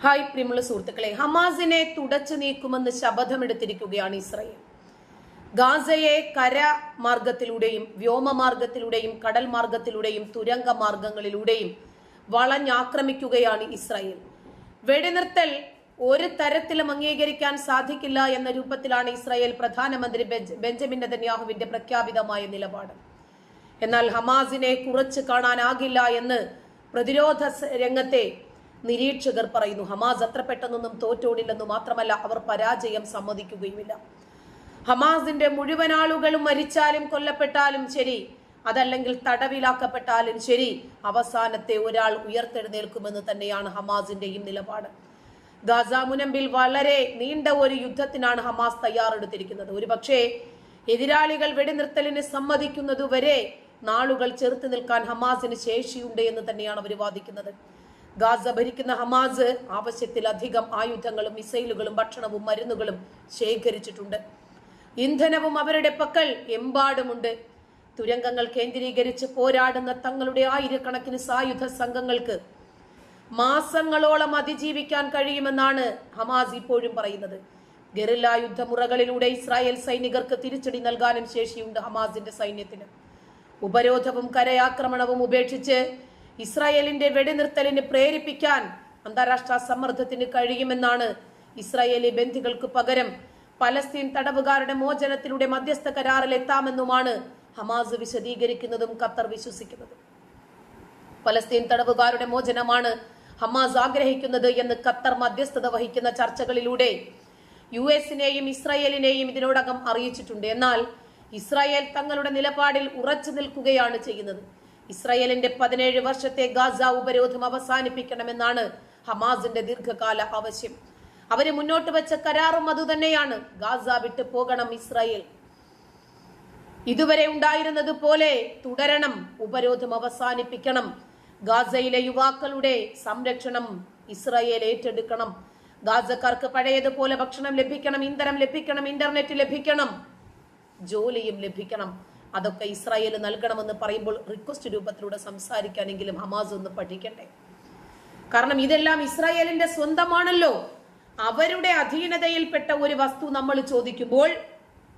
Hi പ്രിയമുള്ള സുഹൃത്തുക്കളെ ഹമാസിനെ തുടച്ചു നീക്കുമെന്ന് ശപഥമെടുത്തിരിക്കുകയാണ് ഇസ്രയേൽ. ഗാസയെ കര മാർഗത്തിലൂടെയും വ്യോമ മാർഗത്തിലൂടെയും കടൽ മാർഗത്തിലൂടെയും തുരങ്ക മാർഗങ്ങളിലൂടെയും വളഞ്ഞാക്രമിക്കുകയാണ് ഇസ്രായേൽ. വെടിനിർത്തൽ ഒരു തരത്തിലും അംഗീകരിക്കാൻ സാധിക്കില്ല എന്ന രൂപത്തിലാണ് ഇസ്രായേൽ പ്രധാനമന്ത്രി ബെഞ്ച് ബെഞ്ചമിൻ നെതന്യാഹുവിന്റെ പ്രഖ്യാപിതമായ നിലപാട്. എന്നാൽ ഹമാസിനെ കുറച്ച് കാണാനാകില്ല എന്ന് പ്രതിരോധ രംഗത്തെ നിരീക്ഷകർ പറയുന്നു ഹമാസ് അത്ര പെട്ടെന്നൊന്നും തോറ്റോടില്ലെന്ന് മാത്രമല്ല അവർ പരാജയം സമ്മതിക്കുകയുമില്ല. ഹമാസിന്റെ മുഴുവൻ ആളുകളും മരിച്ചാലും കൊല്ലപ്പെട്ടാലും ശരി അതല്ലെങ്കിൽ തടവിലാക്കപ്പെട്ടാലും ശരി അവസാനത്തെ ഒരാൾ ഉയർത്തെഴുന്നേൽക്കുമെന്ന് തന്നെയാണ് ഹമാസിന്റെയും നിലപാട്. ഗാസ മുനമ്പിൽ വളരെ നീണ്ട ഒരു യുദ്ധത്തിനാണ് ഹമാസ് തയ്യാറെടുത്തിരിക്കുന്നത്. ഒരുപക്ഷേ എതിരാളികൾ വെടിനിർത്തലിന് സമ്മതിക്കുന്നതുവരെ നാളുകൾ ചെറുത്തു നിൽക്കാൻ ഹമാസിന് ശേഷിയുണ്ട് എന്ന് തന്നെയാണ് അവർ വാദിക്കുന്നത്. ഗാസ ഭരിക്കുന്ന ഹമാസ് ആവശ്യത്തിലധികം ആയുധങ്ങളും മിസൈലുകളും ഭക്ഷണവും മരുന്നുകളും ശേഖരിച്ചിട്ടുണ്ട്. ഇന്ധനവും അവരുടെ പക്കൽ എമ്പാടുമുണ്ട്. തുരങ്കങ്ങൾ കേന്ദ്രീകരിച്ച് പോരാടുന്ന തങ്ങളുടെ ആയിരക്കണക്കിന് സായുധ സംഘങ്ങൾക്ക് മാസങ്ങളോളം അതിജീവിക്കാൻ കഴിയുമെന്നാണ് ഹമാസ് ഇപ്പോഴും പറയുന്നത്. ഗറില്ല യുദ്ധമുറകളിലൂടെ ഇസ്രായേൽ സൈനികർക്ക് തിരിച്ചടി നൽകാനും ശേഷിയുണ്ട് ഹമാസിന്റെ സൈന്യത്തിന്. ഉപരോധവും കരയാക്രമണവും ഉപേക്ഷിച്ച് ഇസ്രായേലിന്റെ വെടിനിർത്തലിന് പ്രേരിപ്പിക്കാൻ അന്താരാഷ്ട്ര സമ്മർദ്ദത്തിന് കഴിയുമെന്നാണ് ഇസ്രായേലി ബന്ധികൾക്ക് പകരം പലസ്തീൻ തടവുകാരുടെ മോചനത്തിലൂടെ മധ്യസ്ഥ കരാറിൽ എത്താമെന്നുമാണ് ഹമാസ് വിശദീകരിക്കുന്നതും ഖത്തർ വിശ്വസിക്കുന്നതും. പലസ്തീൻ തടവുകാരുടെ മോചനമാണ് ഹമാസ് ആഗ്രഹിക്കുന്നത് എന്ന് ഖത്തർ മധ്യസ്ഥത വഹിക്കുന്ന ചർച്ചകളിലൂടെ യു എസിനെയും ഇസ്രായേലിനെയും ഇതിനോടകം അറിയിച്ചിട്ടുണ്ട്. എന്നാൽ ഇസ്രായേൽ തങ്ങളുടെ നിലപാടിൽ ഉറച്ചു നിൽക്കുകയാണ് ചെയ്യുന്നത്. ഇസ്രായേലിന്റെ പതിനേഴ് വർഷത്തെ ഗാസ ഉപരോധം അവസാനിപ്പിക്കണമെന്നാണ് ഹമാസിന്റെ ദീർഘകാല ആവശ്യം. അവർ മുന്നോട്ട് വെച്ച കരാറും അതുതന്നെയാണ്. ഗാസ വിട്ട് പോകണം ഇസ്രായേൽ. ഇതുവരെ ഉണ്ടായിരുന്നത് പോലെ തുടരണം ഉപരോധം അവസാനിപ്പിക്കണം. ഗാസയിലെ യുവാക്കളുടെ സംരക്ഷണം ഇസ്രായേൽ ഏറ്റെടുക്കണം. ഗാസക്കാർക്ക് പഴയതുപോലെ ഭക്ഷണം ലഭിക്കണം ഇന്ധനം ലഭിക്കണം ഇന്റർനെറ്റ് ലഭിക്കണം ജോലിയും ലഭിക്കണം. അതൊക്കെ ഇസ്രായേൽ നൽകണമെന്ന് പറയുമ്പോൾ റിക്വസ്റ്റ് രൂപത്തിലൂടെ സംസാരിക്കാനെങ്കിലും ഹമാസ് ഒന്ന് പഠിക്കട്ടെ. കാരണം ഇതെല്ലാം ഇസ്രായേലിന്റെ സ്വന്തമാണല്ലോ. അവരുടെ അധീനതയിൽപ്പെട്ട ഒരു വസ്തു നമ്മൾ ചോദിക്കുമ്പോൾ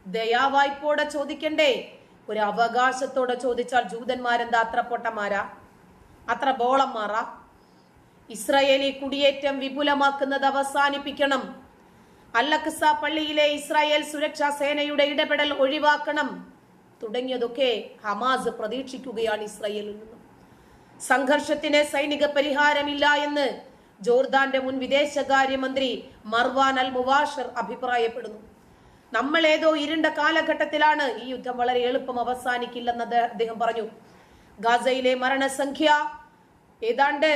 ദയാവായ്പോടെ ചോദിക്കണ്ടേ. ഒരു അവകാശത്തോടെ ചോദിച്ചാൽ ജൂതന്മാരെന്താ? അത്ര പൊട്ടന്മാരാ? അത്ര ബോളന്മാറാ ഇസ്രായേലി കുടിയേറ്റം വിപുലമാക്കുന്നത് അവസാനിപ്പിക്കണം. അല്ലക്സ പള്ളിയിലെ ഇസ്രായേൽ സുരക്ഷാ സേനയുടെ ഇടപെടൽ ഒഴിവാക്കണം. തുടങ്ങിയതൊക്കെ ഹമാസ് പ്രതീക്ഷിക്കുകയാണ് ഇസ്രയേലിൽ നിന്നും. സംഘർഷത്തിന് സൈനിക പരിഹാരമില്ല എന്ന് ജോർദാന്റെ മുൻ വിദേശകാര്യമന്ത്രി മർവാൻ അൽ മുവാഷർ അഭിപ്രായപ്പെടുന്നു. നമ്മൾ ഏതോ ഇരുണ്ട കാലഘട്ടത്തിലാണ് ഈ യുദ്ധം വളരെ എളുപ്പം അവസാനിക്കില്ലെന്ന് അദ്ദേഹം പറഞ്ഞു. ഗാസയിലെ മരണസംഖ്യ ഏതാണ്ട്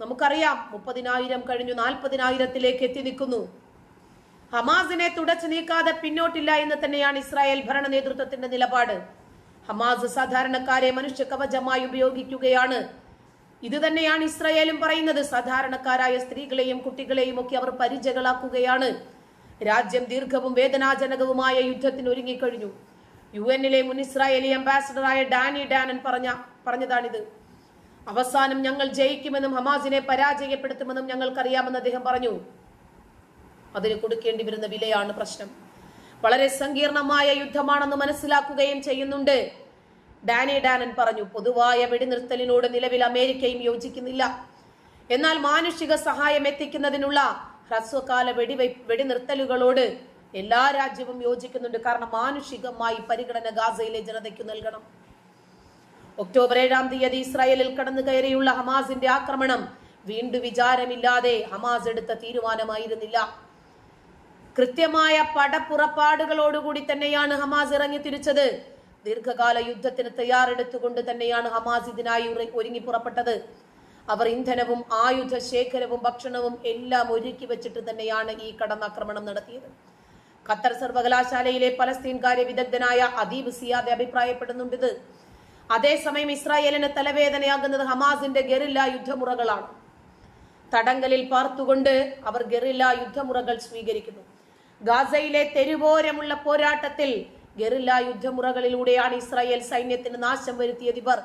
നമുക്കറിയാം മുപ്പതിനായിരം കഴിഞ്ഞു നാൽപ്പതിനായിരത്തിലേക്ക് എത്തി നിൽക്കുന്നു. ഹമാസിനെ തുടച്ചു നീക്കാതെ പിന്നോട്ടില്ല എന്ന് തന്നെയാണ് ഇസ്രായേൽ ഭരണ നേതൃത്വത്തിന്റെ നിലപാട്. ഹമാസ് സാധാരണക്കാരെ മനുഷ്യ കവചമായി ഉപയോഗിക്കുകയാണ്. ഇത് തന്നെയാണ് ഇസ്രായേലും പറയുന്നത്. സാധാരണക്കാരായ സ്ത്രീകളെയും കുട്ടികളെയും ഒക്കെ അവർ പരിചകളാക്കുകയാണ്. രാജ്യം ദീർഘവും വേദനാജനകവുമായ യുദ്ധത്തിന് ഒരുങ്ങിക്കഴിഞ്ഞു. യു എന്നിലെ മുൻ ഇസ്രായേലി അംബാസഡറായ ഡാനി ഡാനൻ പറഞ്ഞ പറഞ്ഞതാണിത്. അവസാനം ഞങ്ങൾ ജയിക്കുമെന്നും ഹമാസിനെ പരാജയപ്പെടുത്തുമെന്നും ഞങ്ങൾക്കറിയാമെന്ന് അദ്ദേഹം പറഞ്ഞു. അതിന് കൊടുക്കേണ്ടി വരുന്ന വിലയാണ് പ്രശ്നം. വളരെ സങ്കീർണമായ യുദ്ധമാണെന്ന് മനസ്സിലാക്കുകയും ചെയ്യുന്നുണ്ട്. ഡാനി ഡാനൻ പറഞ്ഞു പൊതുവായ വെടിനിർത്തലിനോട് നിലവിൽ അമേരിക്കയും യോജിക്കുന്നില്ല. എന്നാൽ മാനുഷിക സഹായം എത്തിക്കുന്നതിനുള്ള ഹ്രസ്വകാല വെടിവെ വെടിനിർത്തലുകളോട് എല്ലാ രാജ്യവും യോജിക്കുന്നുണ്ട്. കാരണം മാനുഷികമായി പരിഗണന ഗാസയിലെ ജനതയ്ക്ക് നൽകണം. ഒക്ടോബർ ഏഴാം തീയതി ഇസ്രായേലിൽ കടന്നു കയറിയുള്ള ഹമാസിന്റെ ആക്രമണം വീണ്ടും വിചാരമില്ലാതെ ഹമാസ് എടുത്ത തീരുമാനമായിരുന്നില്ല. കൃത്യമായ പടപ്പുറപ്പാടുകളോടുകൂടി തന്നെയാണ് ഹമാസ് ഇറങ്ങി തിരിച്ചത്. ദീർഘകാല യുദ്ധത്തിന് തയ്യാറെടുത്തുകൊണ്ട് തന്നെയാണ് ഹമാസ് ഇതിനായി ഒരുങ്ങി പുറപ്പെട്ടത്. അവർ ഇന്ധനവും ആയുധ ശേഖരവും ഭക്ഷണവും എല്ലാം ഒരുക്കി വെച്ചിട്ട് തന്നെയാണ് ഈ കടന്നാക്രമണം നടത്തിയത്. ഖത്തർ സർവകലാശാലയിലെ പലസ്തീൻകാര്യ വിദഗ്ധനായ അദീബ് സിയാദ് അഭിപ്രായപ്പെടുന്നുണ്ട് ഇത്. അതേസമയം ഇസ്രായേലിന് തലവേദനയാകുന്നത് ഹമാസിന്റെ ഗറില്ല യുദ്ധമുറകളാണ്. തടങ്കലിൽ പാർത്തുകൊണ്ട് അവർ ഗറില്ല യുദ്ധമുറകൾ സ്വീകരിക്കുന്നു. ഗാസയിലെ തെരുവോരമുള്ള പോരാട്ടത്തിൽ ഗറില്ല യുദ്ധമുറകളിലൂടെയാണ് ഇസ്രായേൽ സൈന്യത്തിന് നാശം വരുത്തിയത് ഇവർ.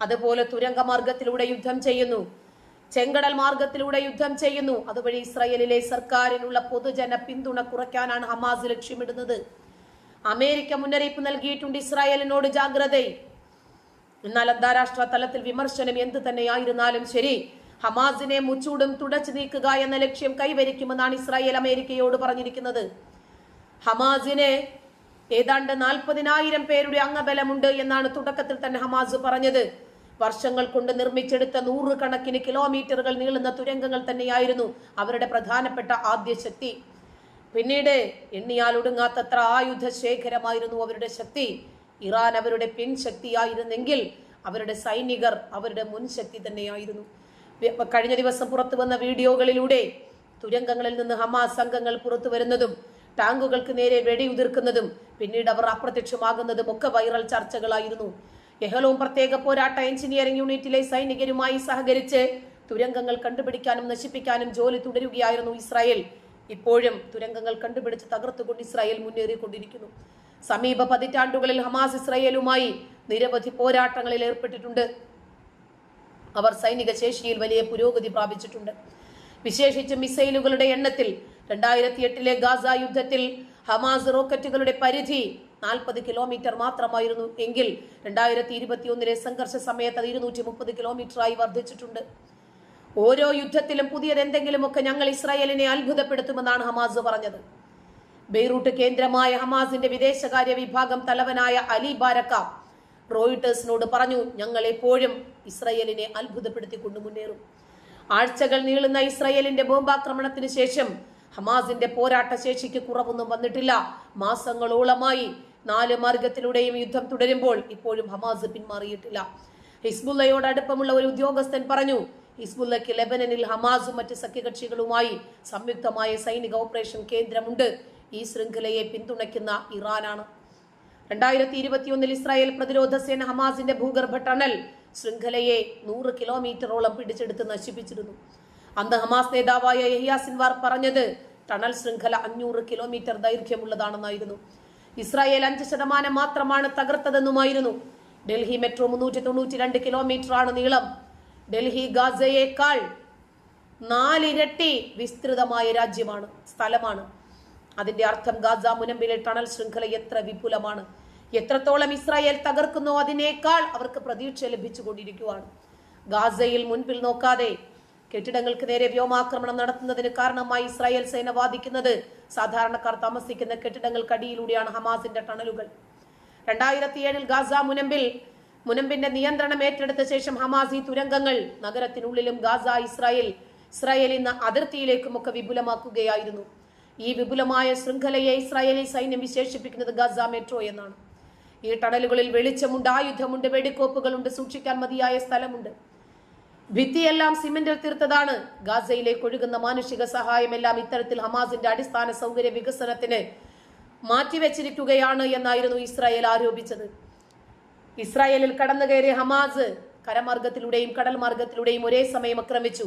അതുപോലെ തുരങ്ക മാർഗത്തിലൂടെ യുദ്ധം ചെയ്യുന്നു. ചെങ്കടൽ മാർഗത്തിലൂടെ യുദ്ധം ചെയ്യുന്നു. അതുവഴി ഇസ്രായേലിലെ സർക്കാരിനുള്ള പൊതുജന പിന്തുണ കുറയ്ക്കാനാണ് ഹമാസ് ലക്ഷ്യമിടുന്നത്. അമേരിക്ക മുന്നറിയിപ്പ് നൽകിയിട്ടുണ്ട് ഇസ്രായേലിനോട് ജാഗ്രത എന്നാൽ അന്താരാഷ്ട്ര തലത്തിൽ വിമർശനം എന്ത് തന്നെയായിരുന്നാലും ശരി ഹമാസിനെ മുച്ചൂടും തുടച്ചു നീക്കുക എന്ന ലക്ഷ്യം കൈവരിക്കുമെന്നാണ് ഇസ്രായേൽ അമേരിക്കയോട് പറഞ്ഞിരിക്കുന്നത്. ഹമാസിനെ ഏതാണ്ട് നാൽപ്പതിനായിരം പേരുടെ അംഗബലമുണ്ട് എന്നാണ് തുടക്കത്തിൽ തന്നെ ഹമാസ് പറഞ്ഞത്. വർഷങ്ങൾ കൊണ്ട് നിർമ്മിച്ചെടുത്ത നൂറുകണക്കിന് കിലോമീറ്ററുകൾ നീളുന്ന തുരങ്കങ്ങൾ തന്നെയായിരുന്നു അവരുടെ പ്രധാനപ്പെട്ട ആദ്യ ശക്തി. പിന്നീട് എണ്ണിയാൽ ഒടുങ്ങാത്തത്ര ആയുധ ശേഖരമായിരുന്നു അവരുടെ ശക്തി. ഇറാൻ അവരുടെ പിൻശക്തിയായിരുന്നെങ്കിൽ അവരുടെ സൈനികർ അവരുടെ മുൻശക്തി തന്നെയായിരുന്നു. കഴിഞ്ഞ ദിവസം പുറത്തു വന്ന വീഡിയോകളിലൂടെ തുരങ്കങ്ങളിൽ നിന്ന് ഹമാസ് സംഘങ്ങൾ പുറത്തു വരുന്നതും ടാങ്കുകൾക്ക് നേരെ വെടിയുതിർക്കുന്നതും പിന്നീട് അവർ അപ്രത്യക്ഷമാകുന്നതും ഒക്കെ വൈറൽ ചർച്ചകളായിരുന്നു. യഹലവും പ്രത്യേക പോരാട്ട എഞ്ചിനീയറിംഗ് യൂണിറ്റിലെ സൈനികരുമായി സഹകരിച്ച് തുരങ്കങ്ങൾ കണ്ടുപിടിക്കാനും നശിപ്പിക്കാനും ജോലി തുടരുകയായിരുന്നു ഇസ്രായേൽ. ഇപ്പോഴും തുരങ്കങ്ങൾ കണ്ടുപിടിച്ച് തകർത്തുകൊണ്ട് ഇസ്രായേൽ മുന്നേറിക്കൊണ്ടിരിക്കുന്നു. സമീപ പതിറ്റാണ്ടുകളിൽ ഹമാസ് ഇസ്രായേലുമായി നിരവധി പോരാട്ടങ്ങളിൽ ഏർപ്പെട്ടിട്ടുണ്ട്. അവർ സൈനിക ശേഷിയിൽ വലിയ പുരോഗതി പ്രാപിച്ചിട്ടുണ്ട്. വിശേഷിച്ച് മിസൈലുകളുടെ എണ്ണത്തിൽ രണ്ടായിരത്തി എട്ടിലെ ഗാസ യുദ്ധത്തിൽ ഹമാസ് റോക്കറ്റുകളുടെ പരിധി നാൽപ്പത് കിലോമീറ്റർ മാത്രമായിരുന്നു. എങ്കിൽ രണ്ടായിരത്തി ഇരുപത്തിയൊന്നിലെ സംഘർഷ സമയത്ത് അത് ഇരുന്നൂറ്റി മുപ്പത് കിലോമീറ്ററായി വർദ്ധിച്ചിട്ടുണ്ട്. ഓരോ യുദ്ധത്തിലും പുതിയത് എന്തെങ്കിലുമൊക്കെ ഞങ്ങൾ ഇസ്രായേലിനെ അത്ഭുതപ്പെടുത്തുമെന്നാണ് ഹമാസ് പറഞ്ഞത്. ബെയ്റൂട്ട് കേന്ദ്രമായ ഹമാസിന്റെ വിദേശകാര്യ വിഭാഗം തലവനായ അലി ബാരക്ക റോയിട്ടേഴ്സിനോട് പറഞ്ഞു ഞങ്ങൾ എപ്പോഴും ഇസ്രായേലിനെ അത്ഭുതപ്പെടുത്തിക്കൊണ്ട് മുന്നേറും. ആഴ്ചകൾ നീളുന്ന ഇസ്രയേലിന്റെ ബോംബാക്രമണത്തിന് ശേഷം ഹമാസിന്റെ പോരാട്ട ശേഷിക്ക് കുറവൊന്നും വന്നിട്ടില്ല. മാസങ്ങളോളമായി നാല് മാർഗത്തിലൂടെയും യുദ്ധം തുടരുമ്പോൾ ഇപ്പോഴും ഹമാസ് പിന്മാറിയിട്ടില്ല. ഹിസ്ബുല്ലയോട് അടുപ്പമുള്ള ഒരു ഉദ്യോഗസ്ഥൻ പറഞ്ഞു ഹിസ്ബുല്ലയ്ക്ക് ലെബനനിൽ ഹമാസും മറ്റ് സഖ്യകക്ഷികളുമായി സംയുക്തമായ സൈനിക ഓപ്പറേഷൻ കേന്ദ്രമുണ്ട്. ഈ ശൃംഖലയെ പിന്തുണയ്ക്കുന്ന ഇറാനാണ്. രണ്ടായിരത്തി ഇരുപത്തിയൊന്നിൽ ഇസ്രായേൽ പ്രതിരോധ സേന ഹമാസിന്റെ ഭൂഗർഭ ടണൽ ശൃംഖലയെ നൂറ് കിലോമീറ്ററോളം പിടിച്ചെടുത്ത് നശിപ്പിച്ചിരുന്നു. അന്ന് ഹമാസ് നേതാവായ യഹിയ സിൻവാർ പറഞ്ഞത് ടണൽ ശൃംഖല അഞ്ഞൂറ് കിലോമീറ്റർ ദൈർഘ്യമുള്ളതാണെന്നായിരുന്നു. ഇസ്രായേൽ അഞ്ച് ശതമാനം മാത്രമാണ് തകർത്തതെന്നുമായിരുന്നു. ഡൽഹി മെട്രോ മുന്നൂറ്റി തൊണ്ണൂറ്റി രണ്ട് കിലോമീറ്റർ ആണ് നീളം. ഡൽഹി ഗാസയേക്കാൾ നാലിരട്ടി വിസ്തൃതമായ രാജ്യമാണ് സ്ഥലമാണ്. അതിന്റെ അർത്ഥം ഗാസ മുനമ്പിലെ ടണൽ ശൃംഖല എത്ര വിപുലമാണ്. എത്രത്തോളം ഇസ്രായേൽ തകർക്കുന്നോ അതിനേക്കാൾ അവർക്ക് പ്രതീക്ഷ ലഭിച്ചുകൊണ്ടിരിക്കുകയാണ് ഗാസയിൽ മുൻപിൽ നോക്കാതെ കെട്ടിടങ്ങൾക്ക് നേരെ വ്യോമാക്രമണം നടത്തുന്നതിന് കാരണമായി ഇസ്രായേൽ സേന വാദിക്കുന്നത് സാധാരണക്കാർ താമസിക്കുന്ന കെട്ടിടങ്ങൾക്കടിയിലൂടെയാണ് ഹമാസിന്റെ ടണലുകൾ. രണ്ടായിരത്തി ഏഴിൽ ഗാസ മുനമ്പിൽ മുനമ്പിന്റെ നിയന്ത്രണം ഏറ്റെടുത്ത ശേഷം ഹമാസ് ഈ തുരങ്കങ്ങൾ നഗരത്തിനുള്ളിലും ഗാസ ഇസ്രായേൽ ഇസ്രായേൽ ഇന്ന് അതിർത്തിയിലേക്കുമൊക്കെ വിപുലമാക്കുകയായിരുന്നു. ഈ വിപുലമായ ശൃംഖലയെ ഇസ്രായേലി സൈന്യം വിശേഷിപ്പിക്കുന്നത് ഗാസ മെട്രോ എന്നാണ്. ഈ ടണലുകളിൽ വെളിച്ചമുണ്ട് ആയുധമുണ്ട് വെടിക്കോപ്പുകളുണ്ട് സൂക്ഷിക്കാൻ മതിയായ സ്ഥലമുണ്ട്. ഭിത്തിയെല്ലാം സിമന്റിൽ തീർത്തതാണ്. ഗാസയിലേക്ക് ഒഴുകുന്ന മാനുഷിക സഹായമെല്ലാം ഇത്തരത്തിൽ ഹമാസിന്റെ അടിസ്ഥാന സൗകര്യ വികസനത്തിന് മാറ്റിവെച്ചിരിക്കുകയാണ് എന്നായിരുന്നു ഇസ്രായേൽ ആരോപിച്ചത്. ഇസ്രായേലിൽ കടന്നു കയറിയ ഹമാസ് കരമാർഗത്തിലൂടെയും കടൽ മാർഗത്തിലൂടെയും ഒരേ സമയം ആക്രമിച്ചു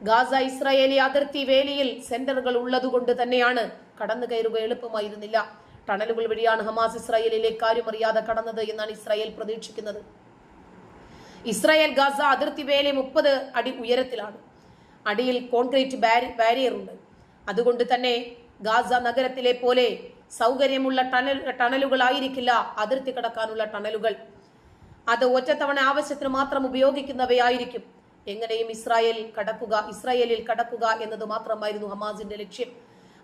ഗാസ ഇസ്രായേലി അതിർത്തി വേലിയിൽ സെന്ററുകൾ ഉള്ളതുകൊണ്ട് തന്നെയാണ് കടന്നു കയറുക എളുപ്പമായിരുന്നില്ല. ടണലുകൾ വഴിയാണ് ഹമാസ് ഇസ്രായേലിലെ ആരും അറിയാതെ കടന്നത് എന്നാണ് ഇസ്രായേൽ പ്രതീക്ഷിക്കുന്നത്. ഇസ്രായേൽ ഗാസ അതിർത്തി വേലെ മുപ്പത് അടി ഉയരത്തിലാണ്. അടിയിൽ കോൺക്രീറ്റ് ബാരി ബാരിയർ ഉണ്ട്. അതുകൊണ്ട് തന്നെ ഗാസ നഗരത്തിലെ പോലെ സൗകര്യമുള്ള ടണൽ ടണലുകളായിരിക്കില്ല അതിർത്തി കടക്കാനുള്ള ടണലുകൾ. അത് ഒറ്റത്തവണ ആവശ്യത്തിന് മാത്രം ഉപയോഗിക്കുന്നവയായിരിക്കും. എങ്ങനെയും ഇസ്രായേൽ കടക്കുക ഇസ്രായേലിൽ കടക്കുക എന്നത് മാത്രമായിരുന്നു ഹമാസിന്റെ ലക്ഷ്യം.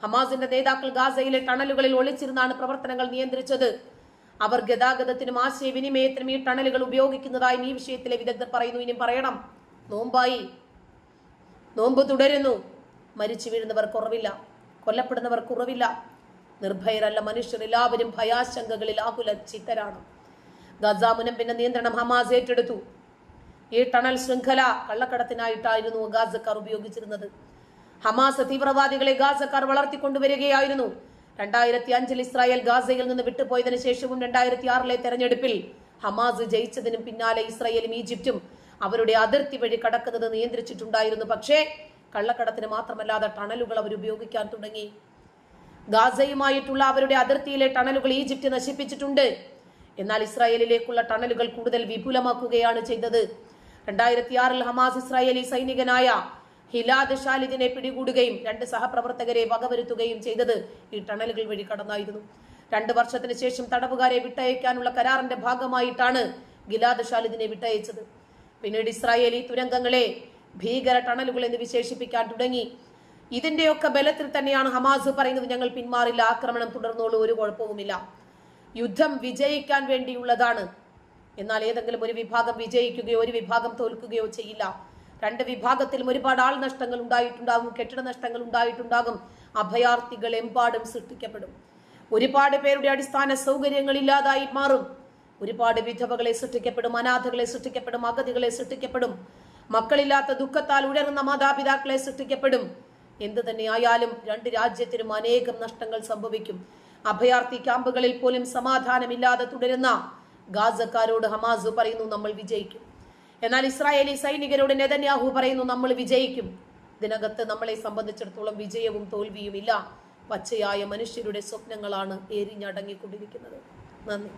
ഹമാസിന്റെ നേതാക്കൾ ഗാസയിലെ ടണലുകളിൽ ഒളിച്ചിരുന്നാണ് പ്രവർത്തനങ്ങൾ നിയന്ത്രിച്ചത്. അവർ ഗതാഗതത്തിനും ആശയവിനിമയത്തിനും ഈ ടണലുകൾ ഉപയോഗിക്കുന്നതായി ഈ വിഷയത്തിലെ വിദഗ്ധർ പറയുന്നു. ഇനിയും പറയണം. നോമ്പായി. നോമ്പ് തുടരുന്നു. മരിച്ചു വീഴുന്നവർ കുറവില്ല കൊല്ലപ്പെടുന്നവർ കുറവില്ല നിർഭയരല്ല മനുഷ്യർ. എല്ലാവരും ഭയാശങ്കകളിൽ ആകുല ചിത്തരാണ് ഗസ മുനമ്പിന്റെ നിയന്ത്രണം ഹമാസ് ഏറ്റെടുത്തു. ഈ ടണൽ ശൃംഖല കള്ളക്കടത്തിനായിട്ടായിരുന്നു ഗാസക്കാർ ഉപയോഗിച്ചിരുന്നത്. ഹമാസ് തീവ്രവാദികളെ ഗാസക്കാർ വളർത്തിക്കൊണ്ടുവരികയായിരുന്നു. രണ്ടായിരത്തി അഞ്ചിൽ ഇസ്രായേൽ ഗാസയിൽ നിന്ന് വിട്ടുപോയതിനു ശേഷവും രണ്ടായിരത്തി ആറിലെ തെരഞ്ഞെടുപ്പിൽ ഹമാസ് ജയിച്ചതിനും പിന്നാലെ ഇസ്രായേലും ഈജിപ്തും അവരുടെ അതിർത്തി വഴി കടക്കുന്നത് നിയന്ത്രിച്ചിട്ടുണ്ടായിരുന്നു. പക്ഷേ കള്ളക്കടത്തിന് മാത്രമല്ലാതെ ടണലുകൾ അവർ ഉപയോഗിക്കാൻ തുടങ്ങി. ഗാസയുമായിട്ടുള്ള അവരുടെ അതിർത്തിയിലെ ടണലുകൾ ഈജിപ്റ്റ് നശിപ്പിച്ചിട്ടുണ്ട്. എന്നാൽ ഇസ്രായേലിലേക്കുള്ള ടണലുകൾ കൂടുതൽ വിപുലമാക്കുകയാണ് ചെയ്തത്. രണ്ടായിരത്തി ആറിൽ ഹമാസ് ഇസ്രായേലി സൈനികനായ ഹിലാദ് ഷാലിദിനെ പിടികൂടുകയും രണ്ട് സഹപ്രവർത്തകരെ വകവരുത്തുകയും ചെയ്തത് ഈ ടണലുകൾ വഴി കടന്നായിരുന്നു. രണ്ട് വർഷത്തിന് ശേഷം തടവുകാരെ വിട്ടയക്കാനുള്ള കരാറിന്റെ ഭാഗമായിട്ടാണ് ഗിലാദ് ഷാലിദിനെ വിട്ടയച്ചത്. പിന്നീട് ഇസ്രായേലി തുരങ്കങ്ങളെ ഭീകര ടണലുകൾ എന്ന് വിശേഷിപ്പിക്കാൻ തുടങ്ങി. ഇതിന്റെയൊക്കെ ബലത്തിൽ തന്നെയാണ് ഹമാസ് പറയുന്നത് ഞങ്ങൾ പിന്മാറില്ല ആക്രമണം തുടർന്നോളൂ ഒരു കുഴപ്പവുമില്ല. യുദ്ധം വിജയിക്കാൻ വേണ്ടിയുള്ളതാണ്. എന്നാൽ ഏതെങ്കിലും ഒരു വിഭാഗം വിജയിക്കുകയോ ഒരു വിഭാഗം തോൽക്കുകയോ ചെയ്യില്ല. രണ്ട് വിഭാഗത്തിലും ഒരുപാട് ആൾ നഷ്ടങ്ങൾ ഉണ്ടായിട്ടുണ്ടാകും കെട്ടിട നഷ്ടങ്ങൾ ഉണ്ടായിട്ടുണ്ടാകും. അഭയാർത്ഥികൾ എമ്പാടും സൃഷ്ടിക്കപ്പെടും. ഒരുപാട് പേരുടെ അടിസ്ഥാന സൗകര്യങ്ങൾ ഇല്ലാതായി മാറും. ഒരുപാട് വിധവകളെ സൃഷ്ടിക്കപ്പെടും അനാഥകളെ സൃഷ്ടിക്കപ്പെടും അഗതികളെ സൃഷ്ടിക്കപ്പെടും. മക്കളില്ലാത്ത ദുഃഖത്താൽ ഉയർന്ന മാതാപിതാക്കളെ സൃഷ്ടിക്കപ്പെടും. എന്തു തന്നെയായാലും രണ്ട് രാജ്യത്തിനും അനേകം നഷ്ടങ്ങൾ സംഭവിക്കും. അഭയാർത്ഥി ക്യാമ്പുകളിൽ പോലും സമാധാനമില്ലാതെ തുടരുന്ന ഗാസക്കാരോട് ഹമാസ് പറയുന്നു നമ്മൾ വിജയിക്കും. എന്നാൽ ഇസ്രായേലി സൈനികരോട് നെതന്യാഹു പറയുന്നു നമ്മൾ വിജയിക്കും. ഇതിനകത്ത് നമ്മളെ സംബന്ധിച്ചിടത്തോളം വിജയവും തോൽവിയും ഇല്ല. പച്ചയായ മനുഷ്യരുടെ സ്വപ്നങ്ങളാണ് എരിഞ്ഞടങ്ങിക്കൊണ്ടിരിക്കുന്നത്. നന്ദി.